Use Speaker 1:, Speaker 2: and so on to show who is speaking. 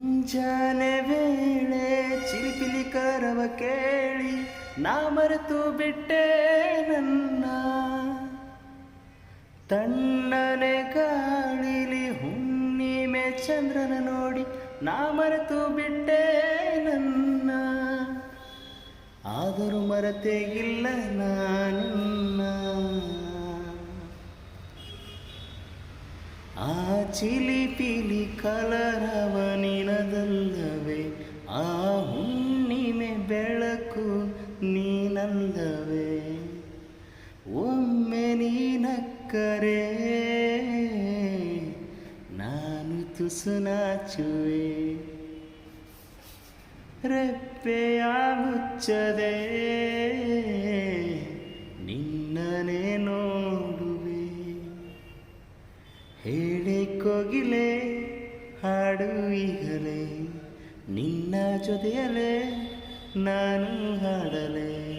Speaker 1: ಮುಂಜಾನೆ ವೇಳೆ ಚಿಲಿಪಿಲಿ ಕರವ ಕೇಳಿ, ನಾ ಮರೆತು ಬಿಟ್ಟೆ ನನ್ನ. ತಣ್ಣನೆ ಗಾಳಿಲಿ ಹುಣ್ಣಿಮೆ ಚಂದ್ರನ ನೋಡಿ, ನಾ ಮರೆತು ಬಿಟ್ಟೆ ನನ್ನ. ಆದರೂ ಮರೆತೇ ಇಲ್ಲ ನಾನಿನ್ನ ಆ ಚಿಲಿಪಿಲಿ ಕಲರವ ಆ ಹುಣ್ಣಿಮೆ ಬೆಳಕು ನೀನಂದವೇ. ಒಮ್ಮೆ ನೀನಕ್ಕರೆ, ನಾನು ತುಸು ನಾಚುವೆ ರೆಪ್ಪೆಯ ಮುಚ್ಚದೆ ನಿನ್ನನೆ ನೋಡುವೆ. ಹೇಳಿ ಕೋಗಿಲೆ ಹಾಡು ನಿನ್ನ ಜೊತೆಯಲ್ಲೇ ನಾನು ಹಾಡಲೇ.